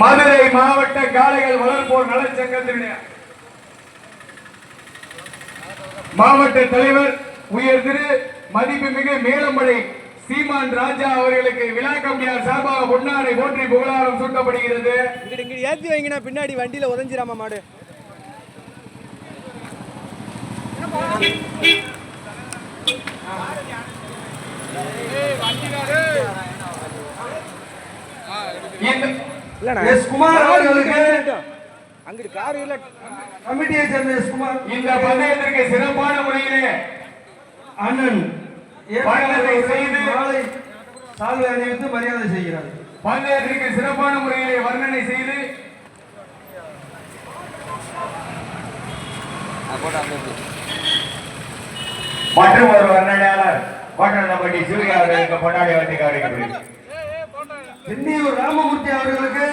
மதுரை மாவட்ட காளைகள் வளர்ப்போர் நலச்சங்கத்தினுடைய மாவட்ட தலைவர் உயர் திரு மதிப்பு மதிப்புமிகு மேலம்படை சீமான் ராஜா அவர்களுக்கு விழாக்கம்பியார் சாபா பொன்னாடை போற்றி புகழாரம் சூட்டப்படுகிறது ஏத்தி வைங்கினா பின்னாடி வண்டியில உதஞ்சிராம மாடு Thank you. எஸ். குமார் அவர்களுக்கு அங்கிட்டு கார் இல்ல. கமிட்டியை சேர்ந்த எஸ் குமார். இந்த பந்தயத்திற்கு சிறப்பான முறையிலே அண்ணன் வணக்கத்தை செய்து மாலை சால்வை அணிவித்து மரியாதை செய்கிறார். பந்தயத்திற்கு சிறப்பான முறையிலே வர்ணனை செய்து மற்றும் ஒரு வர்ணனையாளர் கோட்டனப்பட்டி சூர்யா அவர்களுக்கு பொன்னாடி வந்து கவனிக்கப்படுகிறது சென்னியூர் ராமமூர்த்தி அவர்களுக்கு